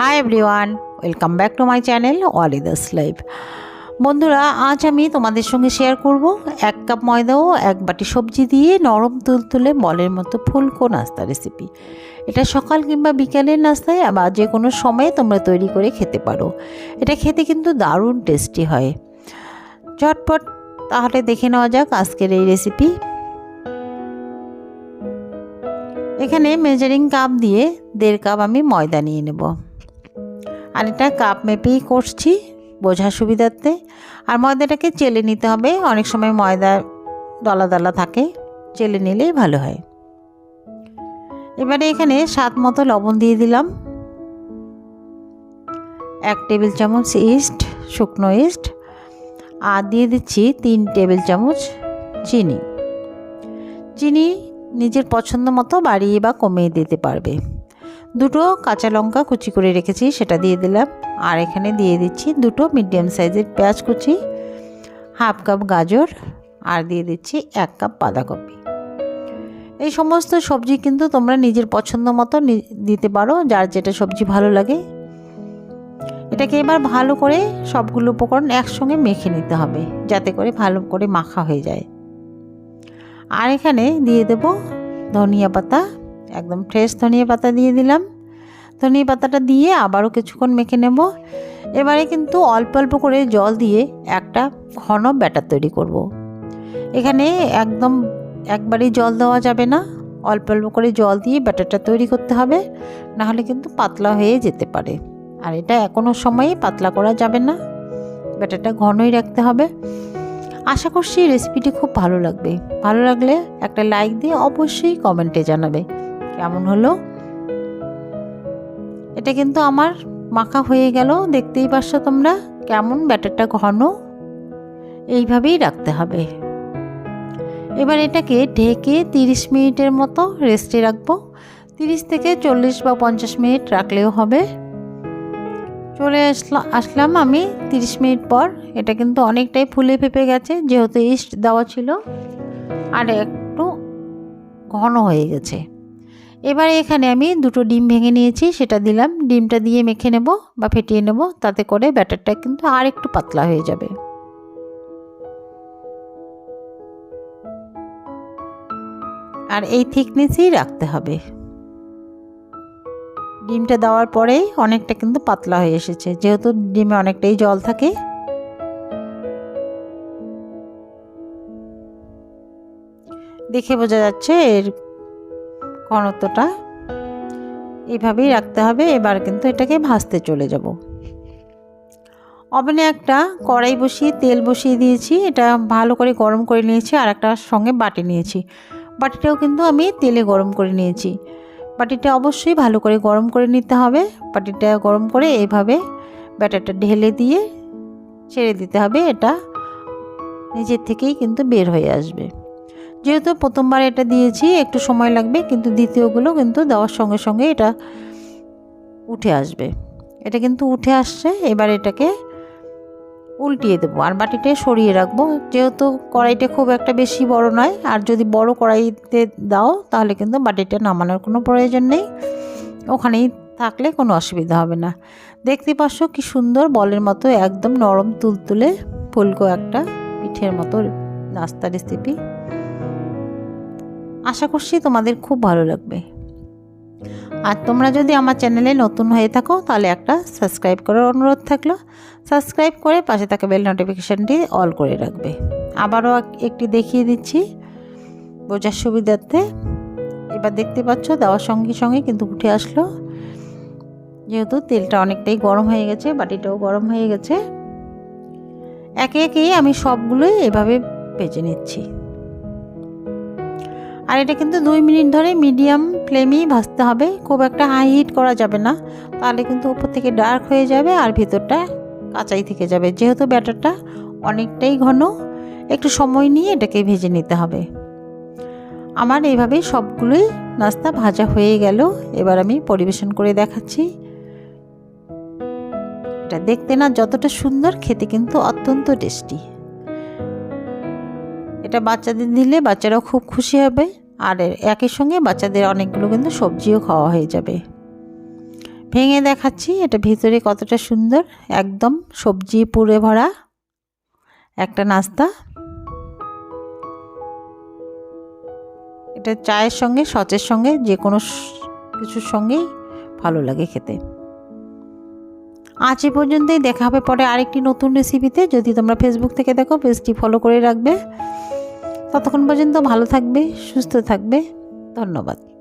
Hi everyone welcome back to my channel ওয়ালিদাস life বন্ধুরা, আজ আমি তোমাদের সঙ্গে শেয়ার করব এক কাপ ময়দা ও এক বাটি সবজি দিয়ে নরম তুলতুলে বলের মতো ফুলকো নাস্তা রেসিপি এটা সকাল কিংবা বিকেলের নাস্তায় বা যে কোনো সময়ে তোমরা তৈরি করে খেতে পারো। এটা খেতে কিন্তু দারুণ টেস্টি হয়। ঝটপট তাহলে দেখে নেওয়া যাক আজকের এই রেসিপি এখানে মেজারিং কাপ দিয়ে দেড় কাপ আমি ময়দা নিয়ে নেব। আর এটা কাপ মেপেই করছি, বোঝার সুবিধার্থে। আর ময়দাটাকে চেলে নিতে হবে, অনেক সময় ময়দা দলা দলা থাকে, চেলে নিলেই ভালো হয়। এবারে এখানে স্বাদ মতো লবণ দিয়ে দিলাম। এক টেবিল চামচ ইস্ট, শুকনো ইস্ট, আর দিয়ে দিচ্ছি তিন টেবিল চামচ চিনি। চিনি নিজের পছন্দ মতো বাড়িয়ে বা কমিয়ে দিতে পারবে। দুটো কাঁচা লঙ্কা কুচি করে রেখেছি, সেটা দিয়ে দিলাম। আর এখানে দিয়ে দিচ্ছি দুটো মিডিয়াম সাইজের পেঁয়াজ কুচি হাফ কাপ গাজর, আর দিয়ে দিচ্ছি এক কাপ বাঁধাকপি। এই সমস্ত সবজি কিন্তু তোমরা নিজের পছন্দ মতো দিতে পারো, যার যেটা সবজি ভালো লাগে। এটাকে এবার ভালো করে সবগুলো উপকরণ একসঙ্গে মেখে নিতে হবে, যাতে করে ভালো করে মাখা হয়ে যায়। আর এখানে দিয়ে দেব ধনিয়া পাতা, একদম ফ্রেশ ধনিয়া পাতা দিয়ে দিলাম। ধনিয়া পাতাটা দিয়ে আবারও কিছুক্ষণ মেখে নেব। এবারে কিন্তু অল্প অল্প করে জল দিয়ে একটা ঘন ব্যাটার তৈরি করব। এখানে একদম একবারই জল দেওয়া যাবে না। অল্প অল্প করে জল দিয়ে ব্যাটারটা তৈরি করতে হবে। নাহলে কিন্তু পাতলা হয়ে যেতে পারে। আর এটা কোনো সময়ই পাতলা করা যাবে না। ব্যাটারটা ঘনই রাখতে হবে। আশা করছি রেসিপিটি খুব ভালো লাগবে। ভালো লাগলে একটা লাইক দিয়ে অবশ্যই কমেন্টে জানাবে। কেমন হলো? এটা কিন্তু আমার মাখা হয়ে গেল, দেখতেই পাচ্ছ তোমরা কেমন ব্যাটারটা ঘন। এইভাবেই রাখতে হবে। এবার এটাকে ঢেকে তিরিশ মিনিটের মতো রেস্টে রাখব। তিরিশ থেকে চল্লিশ বা পঞ্চাশ মিনিট রাখলেও হবে। চলে আসলাম আমি তিরিশ মিনিট পর। এটা কিন্তু অনেকটাই ফুলে ফেপে গেছে, যেহেতু ইস্ট দেওয়া ছিল। আর একটু ঘন হয়ে গেছে। এবারে এখানে আমি দুটো ডিম ভেঙে নিয়েছি, সেটা দিলাম। ডিমটা দিয়ে মেখে নেব বা ফেটিয়ে নেব, তাতে করে ব্যাটারটা কিন্তু আর একটু পাতলা হয়ে যাবে। আর এই থিকনেসই রাখতে হবে। ডিমটা দেওয়ার পরেই অনেকটা কিন্তু পাতলা হয়ে এসেছে, যেহেতু ডিমে অনেকটাই জল থাকে। দেখে বোঝা যাচ্ছে এর ঘনত্বটা এভাবেই রাখতে হবে। এবার কিন্তু এটাকে ভাজতে চলে যাব। ওভেনে একটা কড়াই বসিয়ে তেল বসিয়ে দিয়েছি। এটা ভালো করে গরম করে নিয়েছি আর একটা সঙ্গে বাটি নিয়েছি। বাটিটাও কিন্তু আমি তেলে গরম করে নিয়েছি। বাটিটা অবশ্যই ভালো করে গরম করে নিতে হবে। বাটিটা গরম করে এইভাবে ব্যাটারটা ঢেলে দিয়ে ছেড়ে দিতে হবে। এটা নিজের থেকেই কিন্তু বের হয়ে আসবে। যেহেতু প্রথমবার এটা দিয়েছি, একটু সময় লাগবে, কিন্তু দ্বিতীয়গুলো কিন্তু দেওয়ার সঙ্গে সঙ্গে এটা উঠে আসবে। এটা কিন্তু উঠে আসছে, এবার এটাকে উল্টিয়ে দেবো। আর বাটিটা সরিয়ে রাখব। যেহেতু কড়াইটা খুব একটা বেশি বড় নয়, আর যদি বড় কড়াইতে দাও, তাহলে কিন্তু বাটিটা নামানোর কোনো প্রয়োজন নেই। ওখানেই থাকলে কোনো অসুবিধা হবে না। দেখতে পাচ্ছ কি সুন্দর বলের মতো, একদম নরম তুলতুলে ফুলকো একটা পিঠের মতো নাস্তা রেসিপি আশা করছি তোমাদের খুব ভালো লাগবে। আর তোমরা যদি আমার চ্যানেলে নতুন হয়ে থাকো, তাহলে একটা সাবস্ক্রাইব করার অনুরোধ থাকল। সাবস্ক্রাইব করে পাশে থাকা বেল নোটিফিকেশানটি অল করে রাখবে। আবারও একটি দেখিয়ে দিচ্ছি বোঝার সুবিধার্থে। এবার দেখতে পাচ্ছ, দেওয়ার সঙ্গে সঙ্গে কিন্তু উঠে আসলো। যেহেতু তেলটা অনেকটাই গরম হয়ে গেছে, বাটিটাও গরম হয়ে গেছে। একে একেই আমি সবগুলোই এভাবে ভেজে নিচ্ছি। আর এটা কিন্তু দুই মিনিট ধরে মিডিয়াম ফ্লেমেই ভাজতে হবে। খুব একটা হাই হিট করা যাবে না। তাহলে কিন্তু উপর থেকে ডার্ক হয়ে যাবে আর ভিতরটা কাঁচাই থেকে যাবে। যেহেতু ব্যাটারটা অনেকটাই ঘন, একটু সময় নিয়ে এটাকে ভেজে নিতে হবে। আমার এইভাবেই সবগুলোই নাস্তা ভাজা হয়ে গেল। এবার আমি পরিবেশন করে দেখাচ্ছি। এটা দেখতে না যতটা সুন্দর, খেতে কিন্তু অত্যন্ত টেস্টি। এটা বাচ্চাদের দিলে বাচ্চারাও খুব খুশি হবে। আর একই সঙ্গে বাচ্চাদের অনেকগুলো কিন্তু সবজিও খাওয়া হয়ে যাবে। ভেঙে দেখাচ্ছি, এটা ভিতরে কতটা সুন্দর। একদম সবজি পুড়ে ভরা একটা নাস্তা। এটা চায়ের সঙ্গে, সচের সঙ্গে যে কোনো কিছুর সঙ্গেই ভালো লাগে খেতে। আজ এ পর্যন্তই, দেখা হবে পরে আরেকটি নতুন রেসিপিতে যদি তোমরা ফেসবুক থেকে দেখো, পেজটি ফলো করে রাখবে। ততক্ষণ পর্যন্ত ভালো থাকবে সুস্থ থাকবে। ধন্যবাদ।